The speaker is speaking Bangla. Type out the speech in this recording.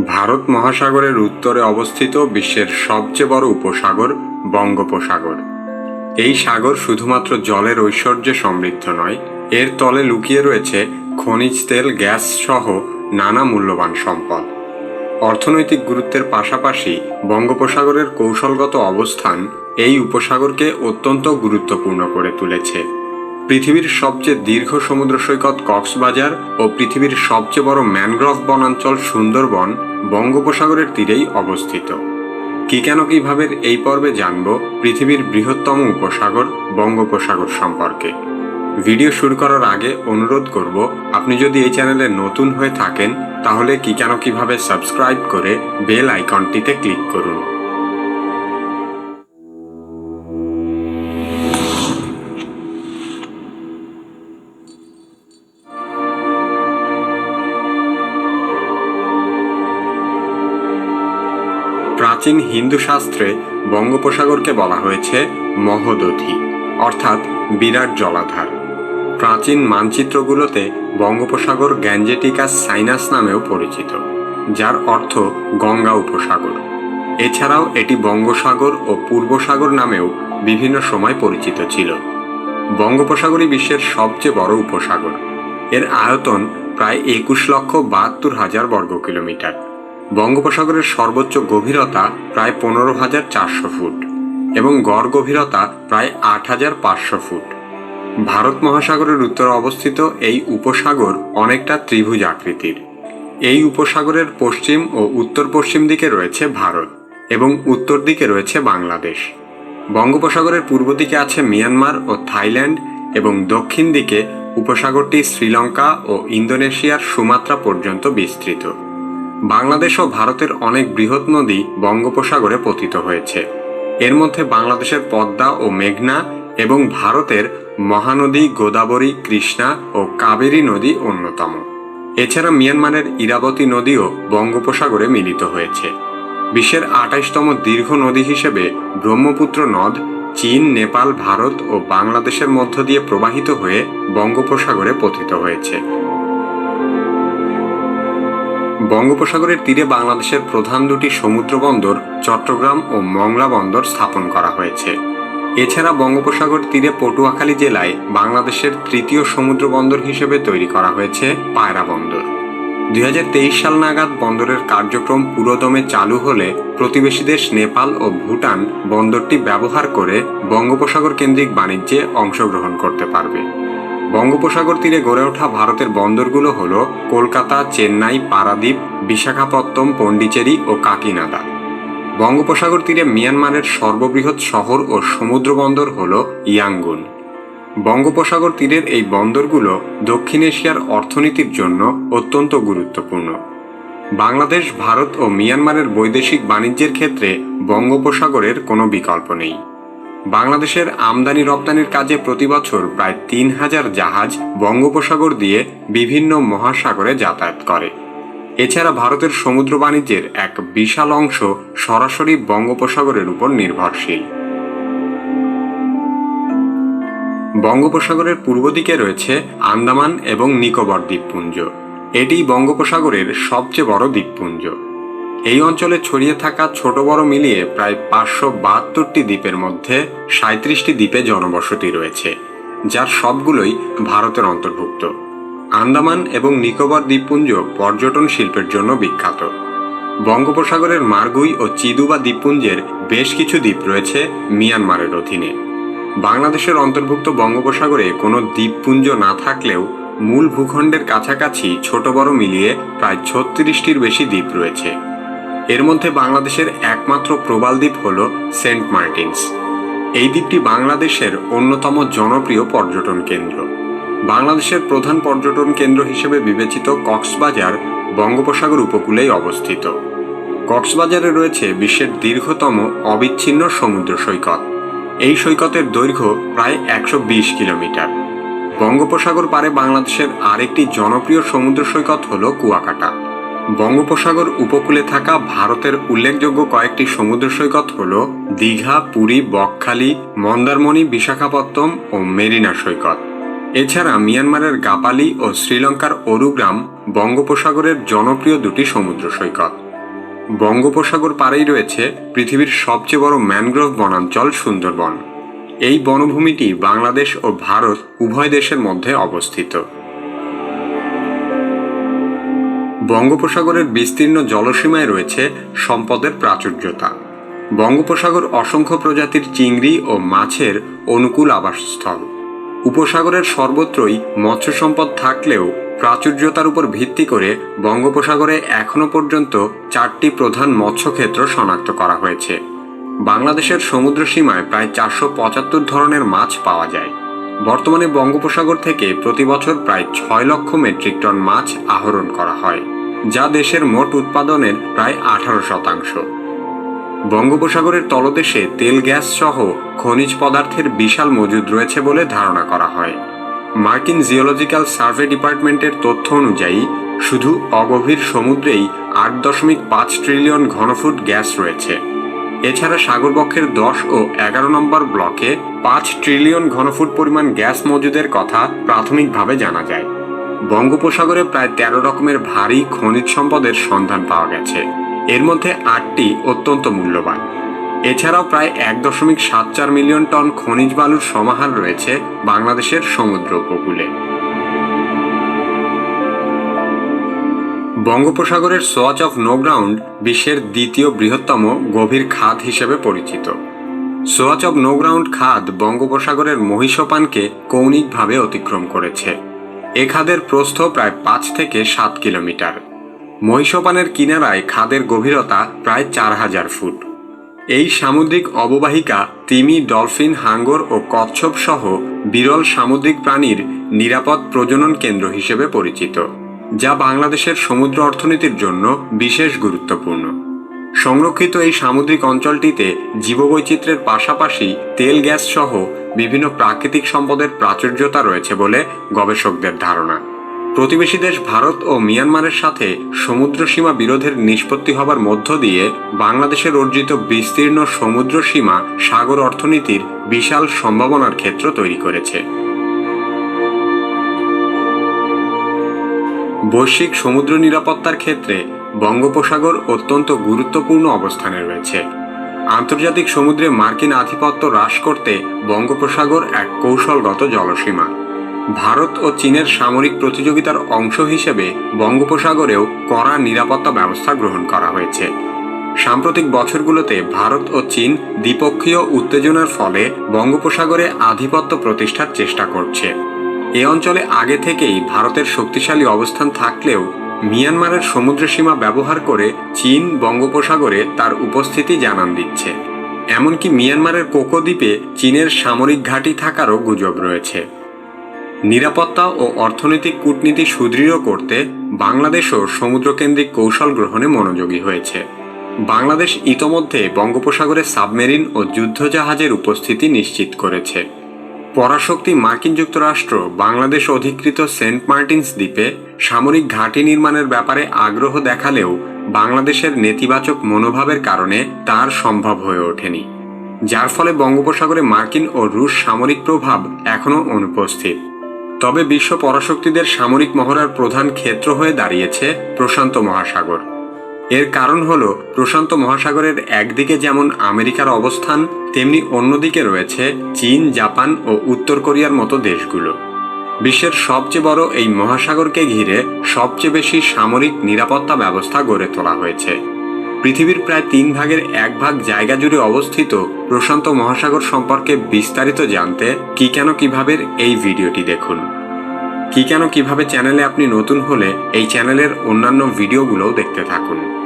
ভারত মহাসাগরের উত্তরে অবস্থিত বিশ্বের সবচেয়ে বড় উপসাগর বঙ্গোপসাগর। এই সাগর শুধুমাত্র জলের ঐশ্বর্যে সমৃদ্ধ নয়, এর তলে লুকিয়ে রয়েছে খনিজ তেল, গ্যাস সহ নানা মূল্যবান সম্পদ। অর্থনৈতিক গুরুত্বের পাশাপাশি বঙ্গোপসাগরের কৌশলগত অবস্থান এই উপসাগরকে অত্যন্ত গুরুত্বপূর্ণ করে তুলেছে। পৃথিবীর সবচেয়ে দীর্ঘ সমুদ্র সৈকত কক্সবাজার ও পৃথিবীর সবচেয়ে বড় ম্যানগ্রোভ বনাঞ্চল সুন্দরবন বঙ্গোপসাগরের তীরেই অবস্থিত। কি কেন কীভাবে এই পর্বে জানব পৃথিবীর বৃহত্তম উপসাগর বঙ্গোপসাগর সম্পর্কে। ভিডিও শুরু করার আগে অনুরোধ করব, আপনি যদি এই চ্যানেলে নতুন হয়ে থাকেন, তাহলে কি কেন কীভাবে সাবস্ক্রাইব করে বেল আইকনটিতে ক্লিক করুন। প্রাচীন হিন্দু শাস্ত্রে বঙ্গোপসাগরকে বলা হয়েছে মহোদধি, অর্থাৎ বিরাট জলাধার। প্রাচীন মানচিত্রগুলোতে বঙ্গোপসাগর গ্যাঞ্জেটিকাস সাইনাস নামেও পরিচিত, যার অর্থ গঙ্গা উপসাগর। এছাড়াও এটি বঙ্গোসাগর ও পূর্বসাগর নামেও বিভিন্ন সময় পরিচিত ছিল। বঙ্গোপসাগরই বিশ্বের সবচেয়ে বড় উপসাগর। এর আয়তন প্রায় একুশ লক্ষ বাহাত্তর হাজার বর্গ কিলোমিটার বঙ্গোপসাগরের সর্বোচ্চ গভীরতা প্রায় পনেরো হাজার চারশো ফুট এবং গড় গভীরতা প্রায় আট হাজার পাঁচশো ফুট। ভারত মহাসাগরের উত্তরে অবস্থিত এই উপসাগর অনেকটা ত্রিভুজ আকৃতির। এই উপসাগরের পশ্চিম ও উত্তর পশ্চিম দিকে রয়েছে ভারত এবং উত্তর দিকে রয়েছে বাংলাদেশ। বঙ্গোপসাগরের পূর্ব দিকে আছে মিয়ানমার ও থাইল্যান্ড এবং দক্ষিণ দিকে উপসাগরটি শ্রীলঙ্কা ও ইন্দোনেশিয়ার সুমাত্রা পর্যন্ত বিস্তৃত। বাংলাদেশ ও ভারতের অনেক বৃহৎ নদী বঙ্গোপসাগরে পতিত হয়েছে। এর মধ্যে বাংলাদেশের পদ্মা ও মেঘনা এবং ভারতের মহানদী গোদাবরী, কৃষ্ণা ও কাবেরী নদী অন্যতম। এছাড়া মিয়ানমারের ইরাবতী নদীও বঙ্গোপসাগরে মিলিত হয়েছে। বিশ্বের আঠাইশতম দীর্ঘ নদী হিসেবে ব্রহ্মপুত্র নদ, চীন, নেপাল, ভারত ও বাংলাদেশের মধ্য দিয়ে প্রবাহিত হয়ে বঙ্গোপসাগরে পতিত হয়েছে। বঙ্গোপসাগরের তীরে বাংলাদেশের প্রধান দুটি সমুদ্র বন্দর চট্টগ্রাম ও মংলা বন্দর স্থাপন করা হয়েছে। এছাড়া বঙ্গোপসাগর তীরে পটুয়াখালী জেলায় বাংলাদেশের তৃতীয় সমুদ্র বন্দর হিসেবে তৈরি করা হয়েছে পায়রা বন্দর। দুই হাজার তেইশ সাল নাগাদ বন্দরের কার্যক্রম পুরোদমে চালু হলে প্রতিবেশী দেশ নেপাল ও ভুটান বন্দরটি ব্যবহার করে বঙ্গোপসাগর কেন্দ্রিক বাণিজ্যে অংশগ্রহণ করতে পারবে। বঙ্গোপসাগর তীরে গড়ে ওঠা ভারতের বন্দরগুলো হল কলকাতা, চেন্নাই, পারাদ্বীপ বিশাখাপত্তম পণ্ডিচেরি ও কাকিনাডা। বঙ্গোপসাগর তীরে মিয়ানমারের সর্ববৃহৎ শহর ও সমুদ্র বন্দর হল ইয়াঙ্গুন। বঙ্গোপসাগর তীরের এই বন্দরগুলো দক্ষিণ এশিয়ার অর্থনীতির জন্য অত্যন্ত গুরুত্বপূর্ণ। বাংলাদেশ, ভারত ও মিয়ানমারের বৈদেশিক বাণিজ্যের ক্ষেত্রে বঙ্গোপসাগরের কোনো বিকল্প নেই। বাংলাদেশের আমদানি রপ্তানির কাজে প্রতি বছর প্রায় তিন হাজার জাহাজ বঙ্গোপসাগর দিয়ে বিভিন্ন মহাসাগরে যাতায়াত করে। এছাড়া ভারতের সমুদ্র বাণিজ্যের এক বিশাল অংশ সরাসরি বঙ্গোপসাগরের উপর নির্ভরশীল। বঙ্গোপসাগরের পূর্ব দিকে রয়েছে আন্দামান এবং নিকোবর দ্বীপপুঞ্জ। এটি বঙ্গোপসাগরের সবচেয়ে বড় দ্বীপপুঞ্জ। এই অঞ্চলে ছড়িয়ে থাকা ছোট বড় মিলিয়ে প্রায় পাঁচশো বাহাত্তরটি দ্বীপের মধ্যে সাঁত্রিশটি দ্বীপে জনবসতি রয়েছে, যার সবগুলোই ভারতের অন্তর্ভুক্ত। আন্দামান এবং নিকোবর দ্বীপপুঞ্জ পর্যটন শিল্পের জন্য বিখ্যাত। বঙ্গোপসাগরের মার্গুই ও চিদুবা দ্বীপপুঞ্জের বেশ কিছু দ্বীপ রয়েছে মিয়ানমারের অধীনে। বাংলাদেশের অন্তর্ভুক্ত বঙ্গোপসাগরে কোনো দ্বীপপুঞ্জ না থাকলেও মূল ভূখণ্ডের কাছাকাছি ছোট বড় মিলিয়ে প্রায় ছত্রিশটির বেশি দ্বীপ রয়েছে। এর মধ্যে বাংলাদেশের একমাত্র প্রবাল দ্বীপ হল সেন্ট মার্টিনস। এই দ্বীপটি বাংলাদেশের অন্যতম জনপ্রিয় পর্যটন কেন্দ্র। বাংলাদেশের প্রধান পর্যটন কেন্দ্র হিসেবে বিবেচিত কক্সবাজার বঙ্গোপসাগর উপকূলেই অবস্থিত। কক্সবাজারে রয়েছে বিশ্বের দীর্ঘতম অবিচ্ছিন্ন সমুদ্র সৈকত। এই সৈকতের দৈর্ঘ্য প্রায় একশো বিশ কিলোমিটার। বঙ্গোপসাগর পারে বাংলাদেশের আরেকটি জনপ্রিয় সমুদ্র সৈকত হল কুয়াকাটা। বঙ্গোপসাগর উপকূলে থাকা ভারতের উল্লেখযোগ্য কয়েকটি সমুদ্র সৈকত হল দীঘা, পুরী, বকখালি, মন্দারমণি বিশাখাপত্তম ও মেরিনা সৈকত। এছাড়া মিয়ানমারের গাপালি ও শ্রীলঙ্কার অরুগ্রাম বঙ্গোপসাগরের জনপ্রিয় দুটি সমুদ্র সৈকত। বঙ্গোপসাগর পাড়েই রয়েছে পৃথিবীর সবচেয়ে বড় ম্যানগ্রোভ বনাঞ্চল সুন্দরবন। এই বনভূমিটি বাংলাদেশ ও ভারত উভয় দেশের মধ্যে অবস্থিত। বঙ্গোপসাগরের বিস্তীর্ণ জলসীমায় রয়েছে সম্পদের প্রাচুর্যতা। বঙ্গোপসাগর অসংখ্য প্রজাতির চিংড়ি ও মাছের অনুকূল আবাসস্থল। উপসাগরের সর্বত্রই মৎস্য সম্পদ থাকলেও প্রাচুর্যতার উপর ভিত্তি করে বঙ্গোপসাগরে এখনও পর্যন্ত চারটি প্রধান মৎস্যক্ষেত্র শনাক্ত করা হয়েছে। বাংলাদেশের সমুদ্র সীমায় প্রায় চারশো পঁচাত্তর ধরনের মাছ পাওয়া যায়। বর্তমানে বঙ্গোপসাগর থেকে প্রতি বছর প্রায় ছয় লক্ষ মেট্রিক টন মাছ আহরণ করা হয়। যা দেশের মোট উৎপাদনের প্রায় আঠারো শতাংশ। বঙ্গোপসাগরের তলদেশে তেল, গ্যাস সহ খনিজ পদার্থের বিশাল মজুদ রয়েছে বলে ধারণা করা হয়। মার্কিন জিওলজিক্যাল সার্ভে ডিপার্টমেন্টের তথ্য অনুযায়ী, শুধু অগভীর সমুদ্রেই আট দশমিক পাঁচ ট্রিলিয়ন ঘনফুট গ্যাস রয়েছে। এছাড়া সাগরবক্ষের দশ ও এগারো নম্বর ব্লকে পাঁচ ট্রিলিয়ন ঘনফুট পরিমাণ গ্যাস মজুদের কথা প্রাথমিকভাবে জানা যায়। বঙ্গোপসাগরে প্রায় তেরো রকমের ভারী খনিজ সম্পদের সন্ধান পাওয়া গেছে। এর মধ্যে আটটি অত্যন্ত মূল্যবান। এছাড়াও প্রায় এক দশমিক সাত চার মিলিয়ন টন খনিজ বালুর সমাহার রয়েছে বাংলাদেশের সমুদ্র উপকূলে। বঙ্গোপসাগরের সোয়াচ অফ নো গ্রাউন্ড বিশ্বের দ্বিতীয় বৃহত্তম গভীর খাদ হিসেবে পরিচিত। সোয়াচ অফ নো গ্রাউন্ড খাদ বঙ্গোপসাগরের মহিষপানকে কৌণিকভাবে অতিক্রম করেছে। এ খাদের প্রস্থ প্রায় পাঁচ থেকে সাত কিলোমিটার। মহিষপানের কিনারায় খাদের গভীরতা প্রায় চার হাজার ফুট। এই সামুদ্রিক অববাহিকা তিমি, ডলফিন, হাঙ্গর ও কচ্ছপ সহ বিরল সামুদ্রিক প্রাণীর নিরাপদ প্রজনন কেন্দ্র হিসেবে পরিচিত, যা বাংলাদেশের সমুদ্র অর্থনীতির জন্য বিশেষ গুরুত্বপূর্ণ। সংরক্ষিত এই সামুদ্রিক অঞ্চলটিতে জীববৈচিত্র্যের পাশাপাশি তেল গ্যাস সহ বিভিন্ন প্রাকৃতিক সম্পদের প্রাচুর্যতা রয়েছে বলে গবেষকদের ধারণা। প্রতিবেশী দেশ ভারত ও মিয়ানমারের সাথে সমুদ্র সীমা বিরোধের নিষ্পত্তি হবার মধ্য দিয়ে বাংলাদেশের অর্জিত বিস্তীর্ণ সমুদ্র সীমা সাগর অর্থনীতির বিশাল সম্ভাবনার ক্ষেত্র তৈরি করেছে। বৈশ্বিক সমুদ্র নিরাপত্তার ক্ষেত্রে বঙ্গোপসাগর অত্যন্ত গুরুত্বপূর্ণ অবস্থানে রয়েছে। আন্তর্জাতিক সমুদ্রে মার্কিন আধিপত্য হ্রাস করতে বঙ্গোপসাগর এক কৌশলগত জলসীমা। ভারত ও চীনের সামরিক প্রতিযোগিতার অংশ হিসেবে বঙ্গোপসাগরেও কড়া নিরাপত্তা ব্যবস্থা গ্রহণ করা হয়েছে। সাম্প্রতিক বছরগুলোতে ভারত ও চীন দ্বিপক্ষীয় উত্তেজনার ফলে বঙ্গোপসাগরে আধিপত্য প্রতিষ্ঠার চেষ্টা করছে। এ অঞ্চলে আগে থেকেই ভারতের শক্তিশালী অবস্থান থাকলেও মিয়ানমারের সমুদ্রসীমা ব্যবহার করে চীন বঙ্গোপসাগরে তার উপস্থিতি জানান দিচ্ছে। এমনকি মিয়ানমারের কোকো দ্বীপে চীনের সামরিক ঘাঁটি থাকারও গুজব রয়েছে। নিরাপত্তা ও অর্থনৈতিক কূটনীতি সুদৃঢ় করতে বাংলাদেশও সমুদ্রকেন্দ্রিক কৌশল গ্রহণে মনোযোগী হয়েছে। বাংলাদেশ ইতোমধ্যে বঙ্গোপসাগরে সাবমেরিন ও যুদ্ধজাহাজের উপস্থিতি নিশ্চিত করেছে। পরাশক্তি মার্কিন যুক্তরাষ্ট্র বাংলাদেশ অধিকৃত সেন্ট মার্টিনস দ্বীপে সামরিক ঘাঁটি নির্মাণের ব্যাপারে আগ্রহ দেখালেও বাংলাদেশের নেতিবাচক মনোভাবের কারণে তার সম্ভব হয়ে ওঠেনি, যার ফলে বঙ্গোপসাগরে মার্কিন ও রুশ সামরিক প্রভাব এখনও অনুপস্থিত। তবে বিশ্ব পরাশক্তিদের সামরিক মহড়ার প্রধান ক্ষেত্র হয়ে দাঁড়িয়েছে প্রশান্ত মহাসাগর। এর কারণ হল, প্রশান্ত মহাসাগরের একদিকে যেমন আমেরিকার অবস্থান, তেমনি অন্যদিকে রয়েছে চীন, জাপান ও উত্তর কোরিয়ার মতো দেশগুলো। বিশ্বের সবচেয়ে বড় এই মহাসাগরকে ঘিরে সবচেয়ে বেশি সামরিক নিরাপত্তা ব্যবস্থা গড়ে তোলা হয়েছে। পৃথিবীর প্রায় তিন ভাগের এক ভাগ জায়গা জুড়ে অবস্থিত প্রশান্ত মহাসাগর সম্পর্কে বিস্তারিত জানতে কি কেন কীভাবে এই ভিডিওটি দেখুন। কি কেন কীভাবে চ্যানেলে আপনি নতুন হলে এই চ্যানেলের অন্যান্য ভিডিওগুলোও দেখতে থাকুন।